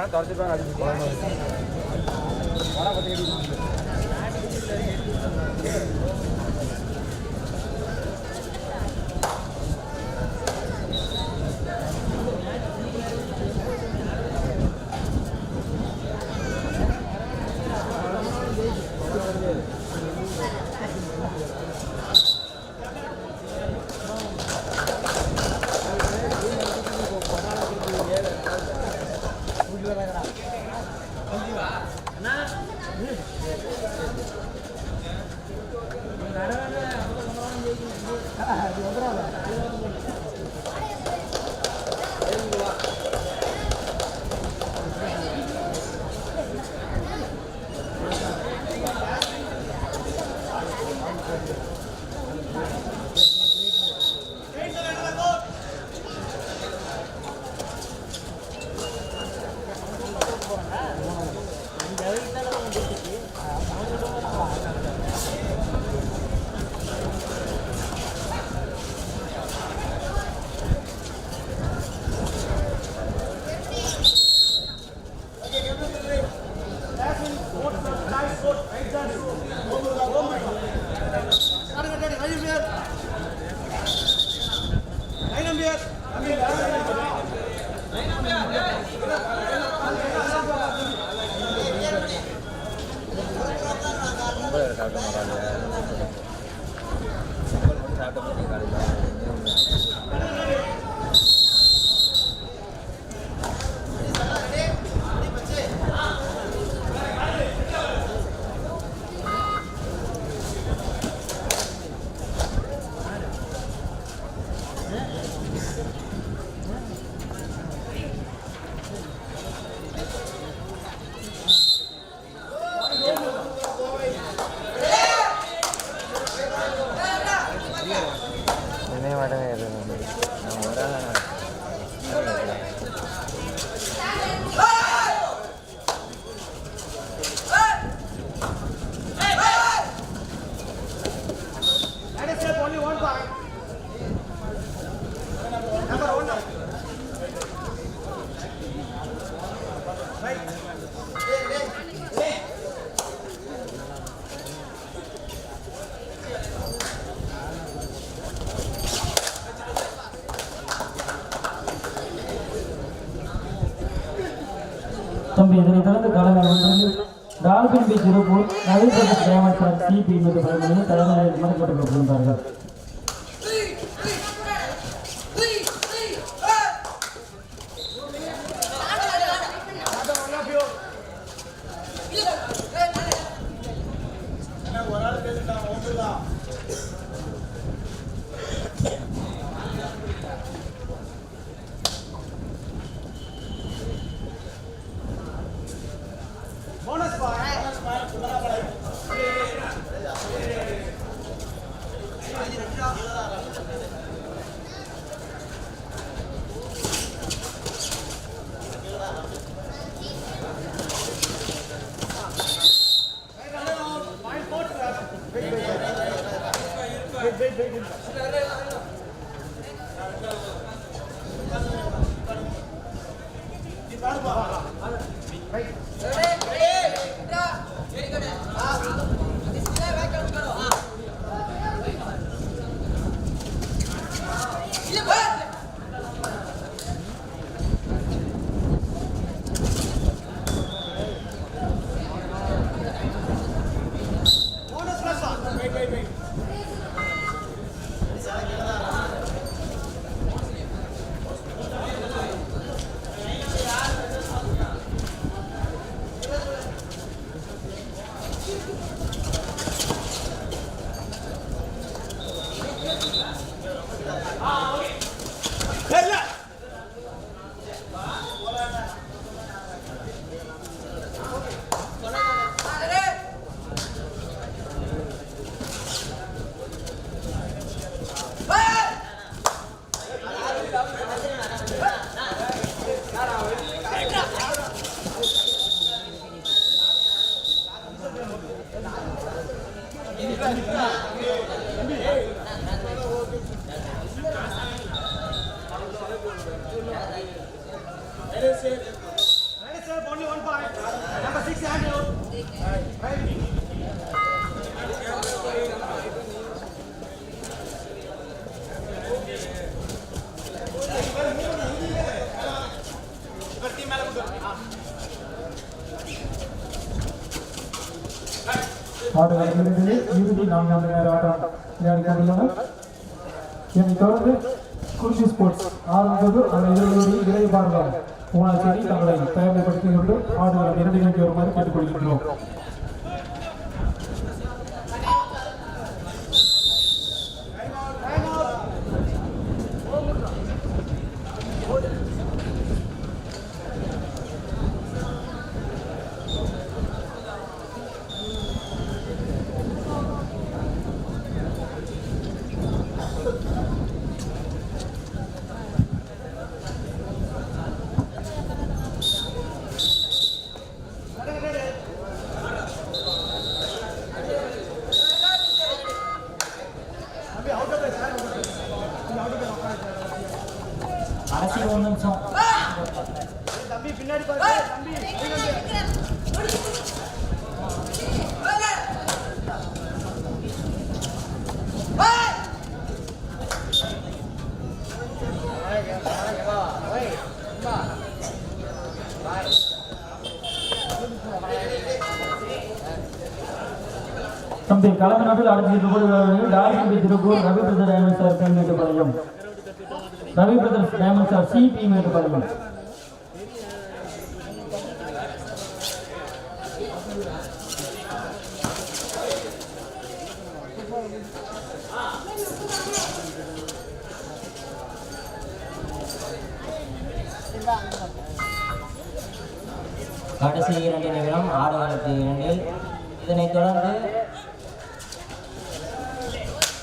அவனை kalau misalnya kemarin ya தம்பி இதனை தொடர்ந்து காலங்கள் ஒன்றில் டால்பின் பீச் இருப்பூர் நவீன கிராமத்தார் சிபி மற்றும் பணிமணி தலைமையில் மறுக்கப்பட்டு கொண்டிருந்தார்கள் இறுதியில் இறுதி நான்காவது நேர ஆட்டம் விளையாடுகிறார்கள் கொண்டுள்ளனர். இதனைத் தொடர்ந்து குருஷி ஸ்போர்ட்ஸ் ஆரம்பது அந்த இருவருடைய இளைய பாரதம் ஊனாச்சேரி தங்களை தயார்படுத்திக் கொண்டு ஆடுகளை இரண்டினைக்கு வருமாறு கேட்டுக்கொள்கின்றோம் கடைசி ஒரு நிமிஷம் கலந்து நாட்டில் அடுத்த Tiruppur dolphin Ravi brother diamond star B Mettupalayam Ravi brother diamond star C B Mettupalayam கடைசி இரண்டு நிமிடம் ஆடுகளுக்கு இரண்டில் இதனைத் தொடர்ந்து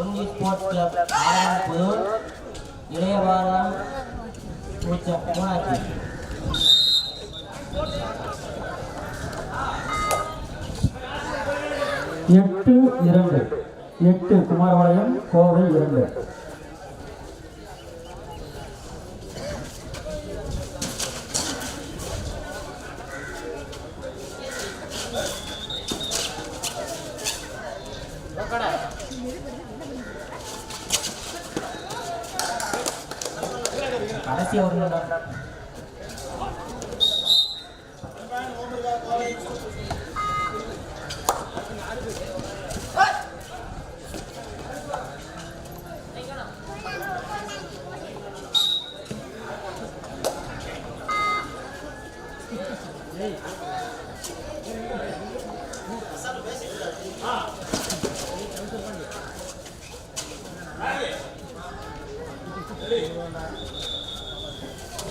குஞ்சி ஸ்போர்ட்ஸ் கிளப் ஆலம்புதூர் இளையவாரம் பூச்சம் மூணாச்சி எட்டு இரண்டு. எட்டு குமாரபாளையம் கோவை இரண்டு. しております。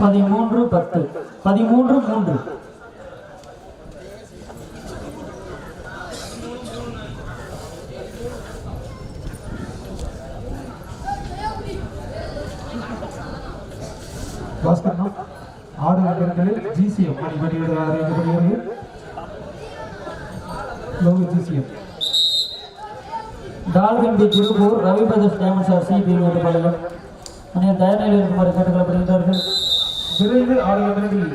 பதிமூன்று பத்து. பதிமூன்று மூன்று. பாஸ்கர் ஆடு நகரங்களில் ஜிசிஎம் அணிபடியில் அறிவிக்கப்படுகிறது. GCM dolphin Tiruppur Ravi brothers diamond star C B Mettupalayam அனைத்து தயார் இருக்குமாறு கேட்டுக்கொள்ளப்படுகிறார்கள் விரைவில் ஆடுகளத்தில்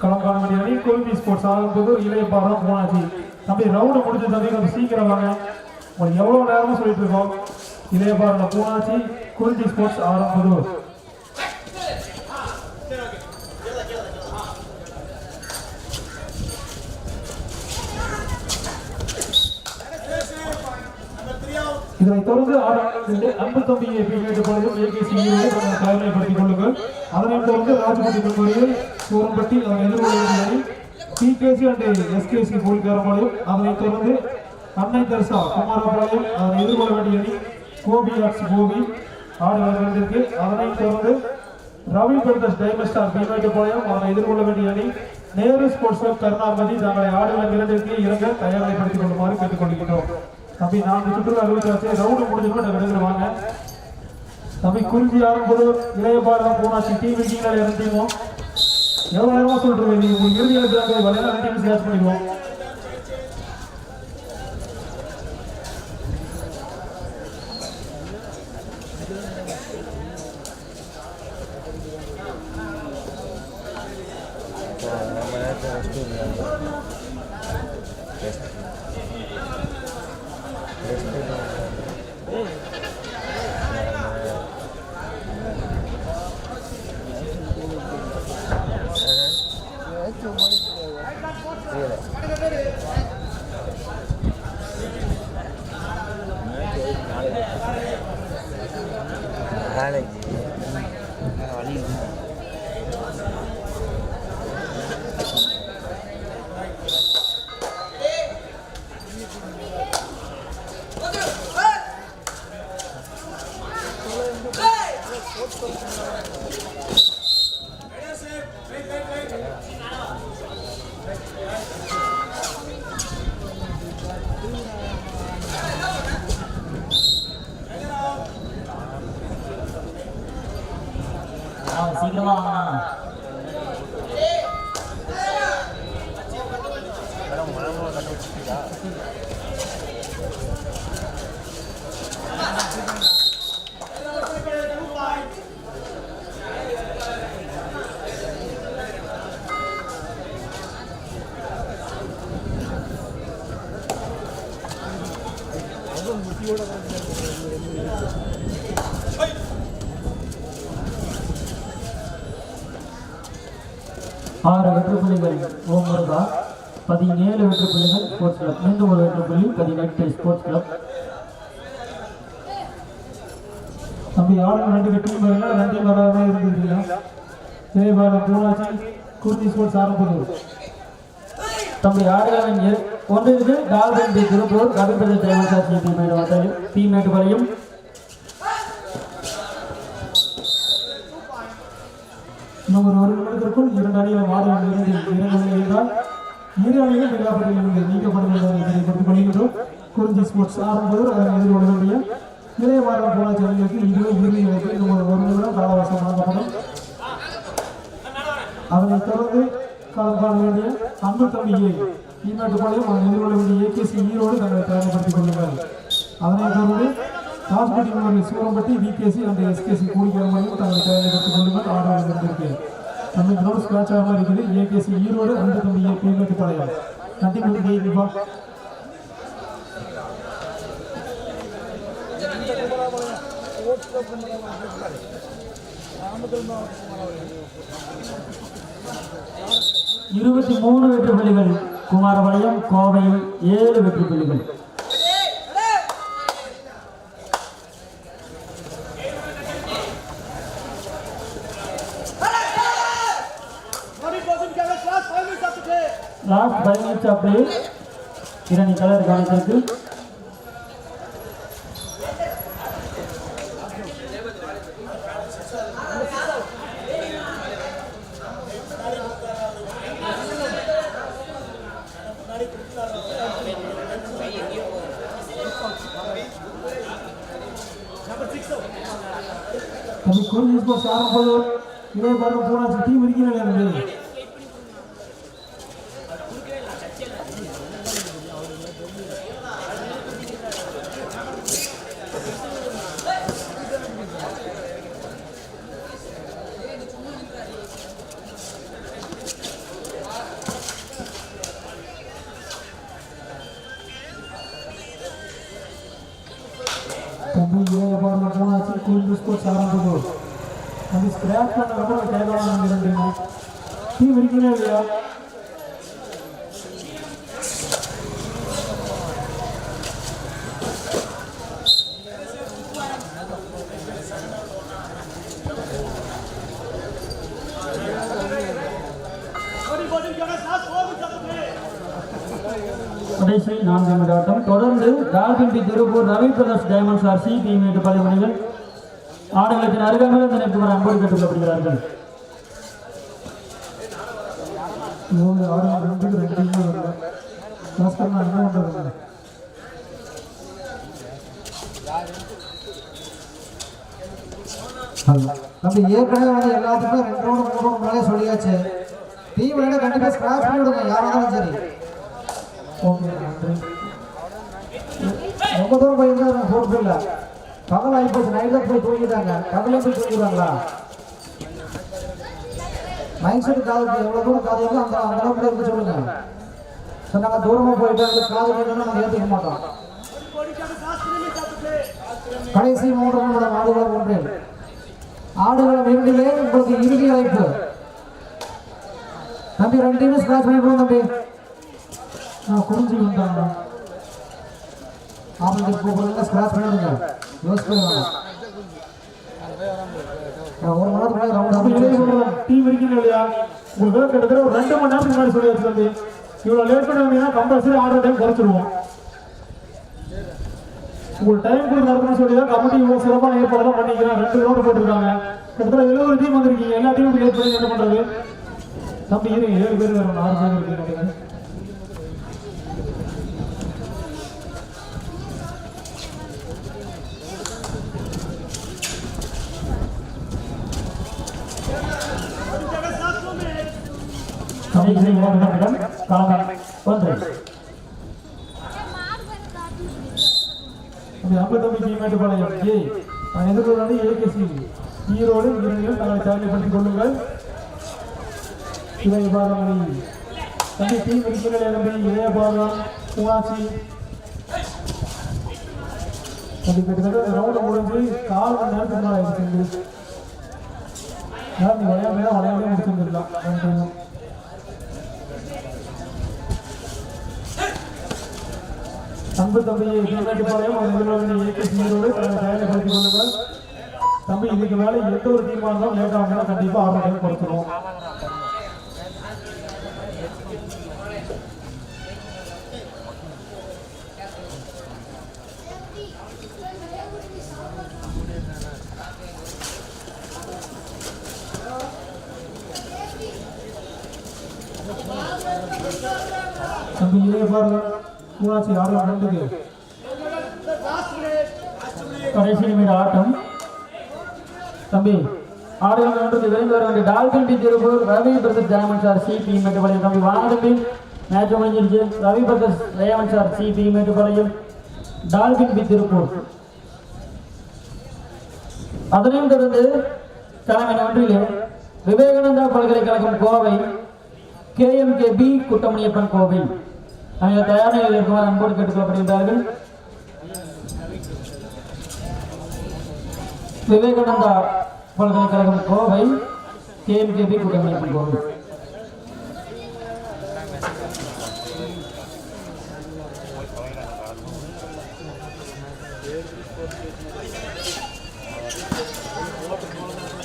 களம் காண வேண்டிய அணி கோல்வி ஸ்போர்ட்ஸ் ஆகும்போது இளைய பாரம் போனாச்சு தம்பி ரவுண்டு முடிஞ்ச தம்பி கொஞ்சம் சீக்கிரம் வாங்க. உங்களுக்கு எவ்வளோ நேரமும் சொல்லிட்டு இருக்கோம்? இளைய பாரம் போனாச்சு கோல்வி ஸ்போர்ட்ஸ் ஆரம்பது இதனைத் தொடர்ந்து ஆடுகளத்திலே அன்பு தம்பியை கேட்டுக்கொள்ளும் ஏகேசி தயாரிப்படுத்திக் கொள்ளுங்கள். அதனைத் தொடர்ந்து ராஜபதி மெமோரியல் சூரம்பட்டி அதனை எதிர்கொள்ள பிகேசி அண்ட் எஸ்கேசி போலிக்காரபாளையம் அதனைத் தொடர்ந்து அன்னை தர்சா குமாரபாளையம் அதனை எதிர்கொள்ள வேண்டிய அணி கோபி ஆர்ட்ஸ் கோபி ஆடுகளத்திற்கு அதனைத் தொடர்ந்து ரவி பிரதர்ஸ் டைமண்ட் ஸ்டார் பீமேட்டுப்பாளையம் அதனை எதிர்கொள்ள வேண்டிய அணி நேரு ஸ்போர்ட்ஸ் கிளப் கருணாமதி தங்களை ஆடுகள இரண்டிற்கு இறங்க தயார்நிலைப்படுத்திக் கொள்ளுமாறு கேட்டுக்கொள்கின்றோம். தம்பி நான்கு சுற்றுலா விழுக்காச்சு ரவுண்டு முடிஞ்சுக்கணும் நாங்கள் எடுக்கிற வாங்க. தம்பி குறிஞ்சி ஆரம்பூர் இளைய பாரதம் பூனாட்சி டிவி டீமில் இறந்திடுவோம் எவ்வளோ நேரமாக சொல்லிட்டு நீங்கள் உங்களுக்கு இறுதி எழுதுறாங்க விளையாட டீம் சேஸ் பண்ணிடுவோம். Thank you. ได้อะไรอย่างนี้ வெற்றி புள்ளிகள் ஓம் முருகா பதினேழு வெற்றி புள்ளிகள் ஸ்போர்ட்ஸ் கிளப் மீண்டும் ஒரு வெற்றி புள்ளி பதினெட்டு ஸ்போர்ட்ஸ் கிளப் தம்பி ஆளுங்க ரெண்டு வெற்றி வரல ரெண்டு வராம இருந்திருக்கீங்க ஜெயபாலம் பூனாச்சி. குர்த்தி ஸ்போர்ட்ஸ் ஆரம்பத்தூர் தம்பி ஆடுகளம் ஒன்றிற்கு டால்பின் டி திருப்பூர் ரவிபிரத தேவசாசி டீமேட் வந்தாலும் டீமேட் வரையும் இன்னும் ஒரு ஒரு நிமிடத்திற்குள் இரண்டு அணிகள் ஆடுகள் இரண்டு இறங்கவில்லை என்றால் இரு அணிகள் விழாப்பட்டியில் இருந்து நீக்கப்படுவது என்பதை தெரிவித்துக் கொள்கின்றோம். குறிஞ்சி ஸ்போர்ட்ஸ் ஆரம்பத்தூர் அதனை எதிர்கொள்ள இளைய இளையவாரம் போன அணிகளுக்கு இதுவே இறுதி நிலைக்கு இன்னும் ஒரு ஒரு நிமிடம் காலவாசம் வழங்கப்படும். அதனைத் தொடர்ந்து களம் காண வேண்டிய அன்பு தம்பியை ஈநாட்டுப்பாளையம் அதன் எதிர்கொள்ள வேண்டிய ஏகேசி ஈரோடு தங்களை தயார்படுத்திக் கொள்ளுங்கள். அதனைத் தொடர்ந்து காஸ்மெட்டிக் சூரம்பட்டி விகேசி அந்த எஸ்கேசி கூடிக்கிற மாதிரியும் தங்கள் தயார்படுத்திக் கொள்ளுங்கள் ஆர்டர் வந்திருக்கு நம்ம கிரௌண்ட் ஸ்கிராச் ஆகாம இருக்குது ஏகேசி ஈரோடு அன்பு தம்பியை ஈநாட்டுப்பாளையம் நன்றி கொடுத்து தீபா இருபத்தி மூணு வெற்றி புள்ளிகள். குமாரபாளையம் கோவையில் ஏழு வெற்றி புள்ளிகள். லாஸ்ட் ஃபைவ் மினிட்ஸ் அப்படியே இரண்டு கலர் கவனித்திருக்கு தம்பி ஸ்கிராப் பண்ண ரொம்ப கேட்கலாம் நினைக்கிறீங்க டீம் இருக்கிறீங்களா இல்லையா கடைசி நான்கு நிமிட ஆட்டம் தொடர்ந்து Dolphin B Tiruppur Ravi Prakash diamonds R C demat பள்ளிமணிகள் ஆடுகளத்தின் அருகாமையில் இந்த நேரத்தில் அன்போடு கேட்டுக்கொள்ளப்படுகிறார்கள் இவங்க ஆறு ரெண்டுக்கு ரெண்டு டீம் நான் என்ன நம்ம ஏற்கனவே வந்து எல்லாத்துக்குமே ரெண்டு ரவுண்டு மூணு ரவுண்டு சொல்லியாச்சு. டீம் வேணா கண்டிப்பா ஸ்கிராச் பண்ணி விடுங்க சரி. ஓகே ரொம்ப தூரம் போயிருந்தா இல்லை பகல் ஆகி போச்சு நைட்டில் போய் தூங்கிட்டாங்க. பகலே போய் தூங்கிடுவாங்களா மைண்ட் செட் காது எவ்வளோ தூரம் காது இருக்கோ அந்த அந்த அளவுக்கு இருக்க சொல்லுங்க. ஸோ நாங்கள் தூரமாக போயிட்டு அந்த காது கேட்டோம்னா நாங்கள் ஏற்றுக்க மாட்டோம். கடைசி மூன்று நிமிடம் ஆடுகளம் ஒன்றில் ஆடுகளம் இரண்டிலே உங்களுக்கு இறுதி அழைப்பு. தம்பி ரெண்டு டீமும் ஸ்கிராச் பண்ணிடுவோம் தம்பி. நான் குறிஞ்சி வந்தாங்க ஆப்போசிட் கூப்பிடுங்க ஸ்கிராச் பண்ணிடுங்க. யோசிச்சு வேணாம் நான் ஒரு மணி நேரத்துக்கு ரவுண்ட் அப்படி இதே இல்லையா? உங்களுக்கு கிட்டத்தட்ட ஒரு ரெண்டு மணி நேரத்துக்கு முன்னாடி சொல்லியாச்சு தம்பி இவ்வளோ லேட் பண்ணி வந்தீங்கன்னா கம்பல்சரி ஆர்டர் டைம் குறைச்சிருவோம். உங்களுக்கு டைம் கூட நடக்கணும்னு சொல்லி தான் கமிட்டி இவ்வளோ சிறப்பான ஏற்பாடு பண்ணிக்கிறேன் ரெண்டு ரவுண்டு போட்டிருக்காங்க. கிட்டத்தட்ட எழுபது டீம் வந்திருக்கீங்க. எல்லா டீமும் லேட் பண்ணி என்ன பண்ணுறது தம்பி இருங்க ஏழு பேர் வரும் ஆறு பேர் இருக்கு நினைக்கிறேன் கடைசி காலம் ஒன்று அப்படி ஐம்பத்தொம்பது டீம் மேட்டுப்பாளையம் ஏய் நான் எதிர்கொள்ளாது ஏகேசி ஈரோடு இரண்டையும் தங்களை தயாரிப்படுத்திக் கொள்ளுங்கள் இவை பாதமணி தம்பி டீம் இருக்கிற தம்பி இளைய பாதம் ஊனாட்சி அப்படி கிட்டத்தட்ட ரவுண்டு முடிஞ்சு கால் மணி நேரத்துக்கு மேலே ஆயிடுச்சு விளையாட்டு விளையாட விளையாடவே முடிச்சிருந்துருக்கலாம் அன்பு தம்பியை தயாரிப்படுத்திக் கொள்ளுங்கள் தம்பி இதுக்கு மேலே எந்த ஒரு டீமாக இருந்தாலும் லேட் கண்டிப்பாக ஆறு டைம் தம்பி இதே பாருங்க ஊராட்சி ஆறு ரெண்டுக்கு கடைசி நிமிட ஆட்டம். தம்பி ஆடுகள் ஒன்றுக்கு விரைந்து வர வேண்டிய Dolphin B Tiruppur Ravi brother Jayaman sir C P Mettupalayam. தம்பி வாங்க தம்பி. மேட்ச் முடிஞ்சிருச்சு. Ravi brother Jayaman sir C P Mettupalayam. Dolphin B Tiruppur அதனையும் தொடர்ந்து தலைமை ஒன்றிலே விவேகானந்தா பல்கலைக்கழகம் கோவை கேஎம்கே பி குட்டமணியப்பன் கோவை அவங்க தயார் நிலையில் இருக்குமாறு அன்போடு கேட்டுக்கொள்ளப்படுகின்றார்கள் விவேகானந்தா பல்கலைக்கழகம் கோவை கேஎம்கேபி கூட்டமைப்பு கோவை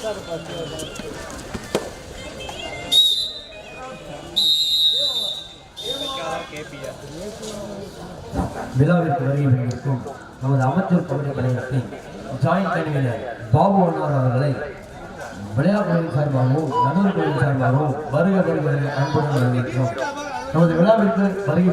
Thank you. விழாவிற்கு வருகை புரிந்திருக்கும் நமது அமைச்சர் கபடி கழகத்தின் ஜாயின்ட் கன்வீனர் பாபு அண்ணார் அவர்களை விளையாட்டுகளின் சார்பாகவும் நடுவர் சார்பாகவும் வருக வருகிற அன்புடன் வரவேற்கிறோம். நமது விழாவிற்கு வருகை